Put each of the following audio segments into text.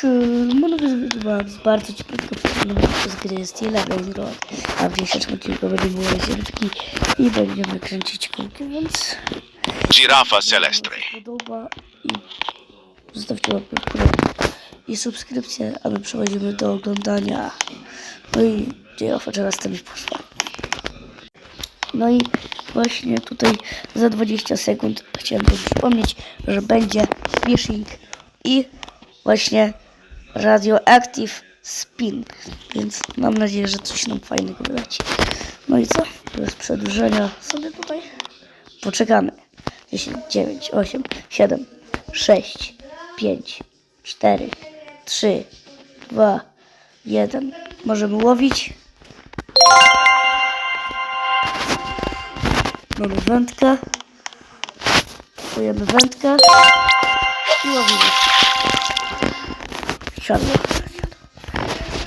Szymon wyzywając bardzo ci prawdopodobnie przez gry Steel Railroad, a w dzisiejszym odcinku będziemy łazienki i będziemy kręcić kółki, więc Girafa Celestre. podoba i zostawcie łapkę w górę i subskrypcję, a my przechodzimy do oglądania. No i dziejowa teraz ten poszła. No i właśnie tutaj za 20 sekund chciałem przypomnieć, że będzie phishing i właśnie radioactive spin, więc mam nadzieję, że coś nam fajnego wyleci. No i co? Bez przedłużenia sobie tutaj poczekamy. 10, 9, 8, 7, 6, 5, 4, 3, 2, 1. Możemy łowić. Mamy wędkę. Kupujemy wędkę. I łowimy. Siadło.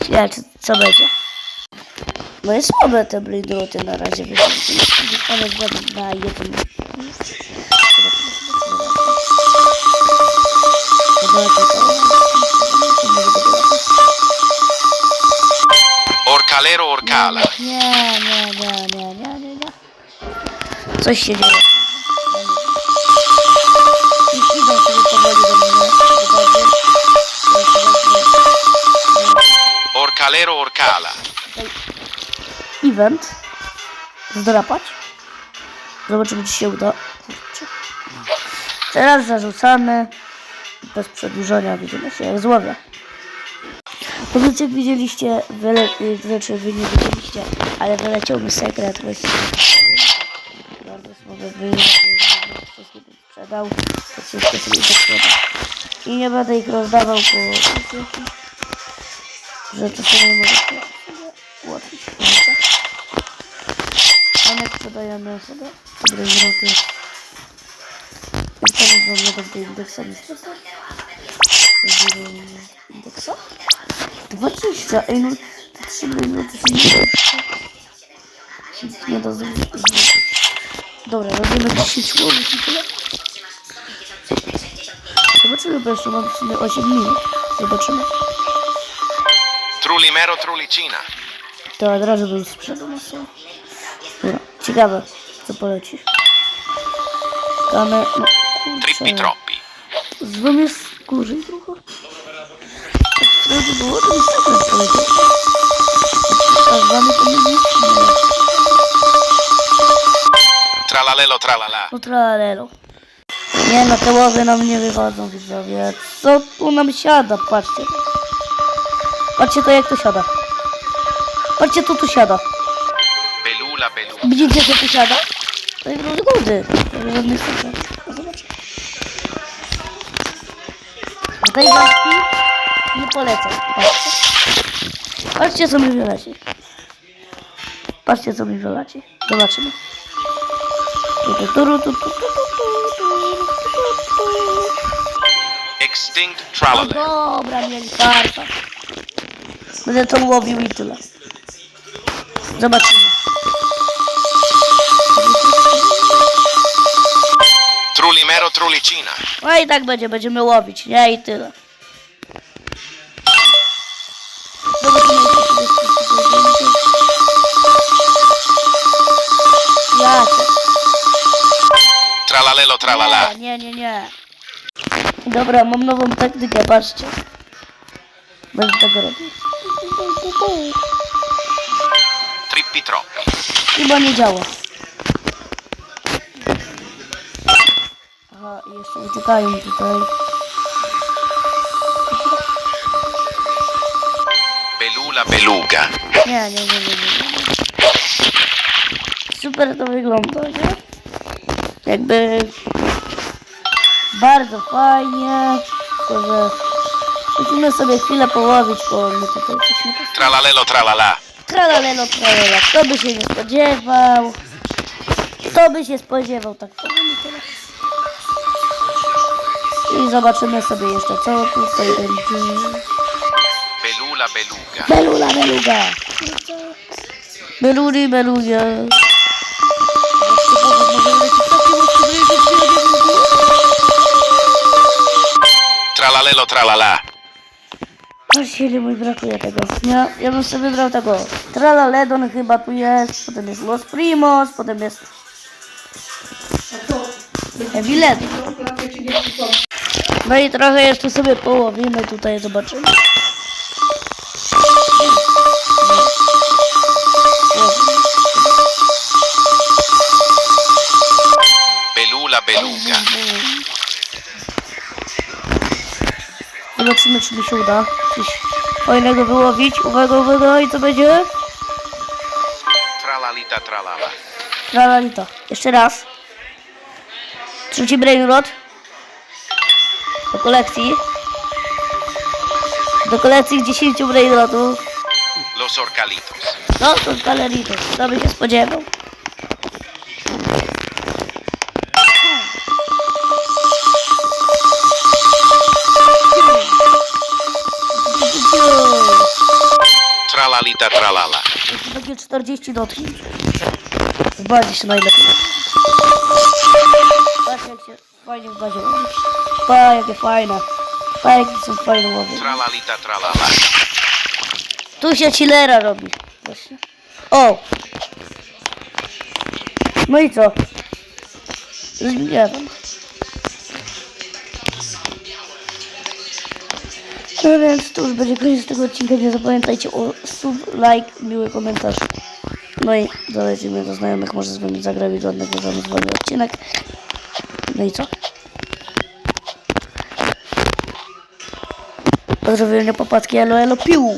Ja, co, będzie? No jest słabe te blindroty na razie. Zostanę zgadł na jeden. Orcalero Orcala. Nie, nie, nie, nie, nie, nie, nie. Coś się dzieje. Orcalero Orcala. Event. Zdrapać. Zobaczymy, czy się uda. Teraz zarzucamy. Bez przedłużenia widzimy się jak złowię. Powiedzcie, jak widzieliście, wyle... y, znaczy wy nie widzieliście, ale wyleciał mi sekret właściwie. Bardzo słabe wyjście, żeby wszystkie sprzedał, to wszystko sobie. I nie będę ich rozdawał po że sobie możecie ułatwić życie. A my sprzedajemy sobie dobre. Jak to wygląda do tego indeksa sprzedał? Indeksa? 20, ej no, te 3 minuty się nie nie da zrobić. Dobra, robimy 10 łowów i tyle. Zobaczymy, bo jeszcze mam w sumie 8 minut. Zobaczymy. Trulimero Trulicina. To od razu na sobie. Dobra, ciekawe, co poleci. Kamer... No, Trippi. Troppi. Z wami jest gorzej trochę. Tak było, to mi sekret poleciał. A z wami to nie nie Tralalelo Tralala. No tralalelo. Nie no, te łowy nam nie wychodzą, widzowie. Co tu nam siada? Patrzcie. Patrzcie to jak tu siada. Patrzcie to tu siada. Belula, belula. Widzicie co tu siada? To jest rudy. Żadnych super. Tej maski nie polecam. Patrzcie. Patrzcie co mi wyleci. Patrzcie co mi wyleci. Zobaczymy. Extinct Traveler. Dobra, mieli. Będę to łowił i tyle. Zobaczymy. Trulimero Trulicina. No i tak będzie, będziemy łowić, nie? I tyle. Zobaczymy. Tralalelo Tralala. Nie, nie, nie. Dobra, mam nową taktykę, patrzcie. Będę tego robił. Trippi Troppi. Chyba nie działa. Aha, jeszcze uciekają tutaj. Belula Beluga. Nie, nie, nie, nie, nie. nie. Super to wygląda, nie? Jakby bardzo fajnie, tylko że musimy sobie chwilę połowić, bo my tutaj coś nie. Tralalelo Tralala. Tralalelo, tralala, kto by się nie spodziewał? Kto by się spodziewał, tak powiem tyle. I zobaczymy sobie jeszcze, co tutaj będzie. Belula Beluga. Belula, beluga. Beluli, beluga. Tralalelo Tralala. Właściwie mi brakuje tego. Ja, ja bym sobie wybrał tego. Tralaledon chyba tu jest, potem jest Los Primos, potem jest Evilet. No i trochę jeszcze sobie połowimy tutaj, zobaczymy. Belula beluga. Zobaczymy, czy mi się uda coś fajnego wyłowić. Uwaga, uwaga, i co będzie? Tralalita tralala. Tralalita. Jeszcze raz. Trzeci brainrot. Do kolekcji. Do kolekcji 10 brainrotów. Los orcalitos. No, to galeritos. To by się spodziewał. Tralalita tralala. Jeszcze takie 40 dotknięć. W bazie się najlepiej. Patrz jak się fajnie w bazie łowi. Pa, jakie fajne. Pa, jakie są fajne łowy. Tralalita tralala. Tu się chillera robi. Właśnie. O! No i co? Nie wiem. No więc to już będzie koniec tego odcinka. Nie zapamiętajcie o sub, like, miły komentarz. No i dolecimy do znajomych, może z wami zagram i nagrywamy z odcinek. No i co? Pozdrowienia, popatki, elo, elo, piu!